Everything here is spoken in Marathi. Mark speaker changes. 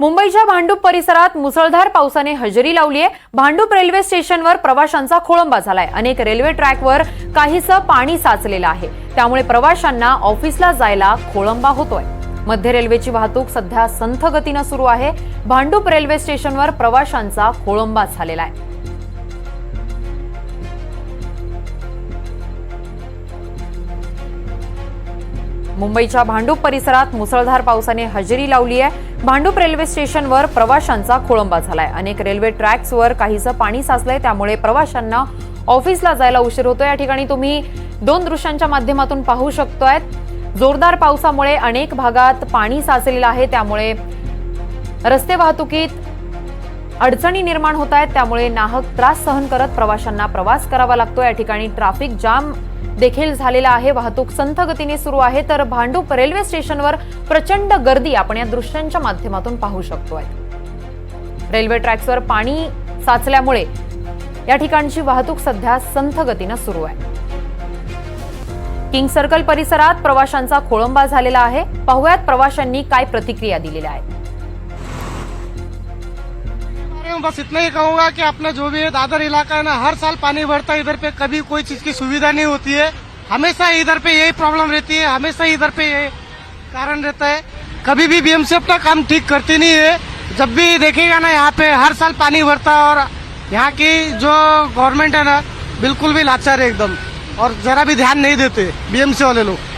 Speaker 1: मुंबईच्या भांडूप परिसरात मुसळधार पावसाने हजेरी लावली आहे भांडूप रेल्वे स्टेशनवर प्रवाशांचा खोळंबा झालाय. अनेक रेल्वे ट्रॅकवर काहीसं पाणी साचलेलं आहे. त्यामुळे प्रवाशांना ऑफिसला जायला खोळंबा होतोय. मध्य रेल्वेची वाहतूक सध्या संथ गतीनं सुरू आहे. भांडूप रेल्वे स्टेशनवर प्रवाशांचा खोळंबा झालेला आहे. मुंबईच्या भांडूप परिसरात मुसळधार पावसाने हजेरी लावली आहे. भांडूप रेल्वे स्टेशनवर प्रवाशांचा खोळंबा झालाय. अनेक रेल्वे ट्रॅक्सवर काहीसं पाणी साचलंय त्यामुळे प्रवाशांना ऑफिसला जायला उशीर होतो या ठिकाणी तुम्ही दोन दृश्यांच्या माध्यमातून पाहू शकतोय जोरदार पावसामुळे अनेक भागात पाणी साचलेलं आहे. त्यामुळे रस्ते वाहतुकीत अडचणी निर्माण होत आहेत त्यामुळे नाहक त्रास सहन करत प्रवाशांना प्रवास करावा लागतो या ठिकाणी ट्रॅफिक जाम देखील झालेला आहे. वाहतूक संथ गतीने सुरू आहे. तर भांडूप रेल्वे स्टेशनवर प्रचंड गर्दी आपण या दृश्यांच्या माध्यमातून पाहू शकतोय. रेल्वे ट्रॅक्सवर पाणी साचल्यामुळे या ठिकाणची वाहतूक सध्या संथ गतीनं सुरू आहे. किंग सर्कल परिसरात प्रवाशांचा खोळंबा झालेला आहे. पाहुयात प्रवाशांनी काय प्रतिक्रिया दिलेल्या आहेत.
Speaker 2: में बस इतना ही कहूँगा कि अपना जो भी है, दादर इलाका है ना, हर साल पानी भरता है, इधर पे कभी कोई चीज़ की सुविधा नहीं होती है। हमेशा इधर पे यही प्रॉब्लम रहती है, हमेशा इधर पे यही कारण रहता है। कभी भी बीएमसी अपना काम ठीक करती नहीं है। जब भी देखेगा ना यहाँ पे, हर साल पानी भरता है और यहाँ की जो गवर्नमेंट है ना, बिल्कुल भी लाचार है एकदम। और जरा भी ध्यान नहीं देते बीएमसी वाले लोग।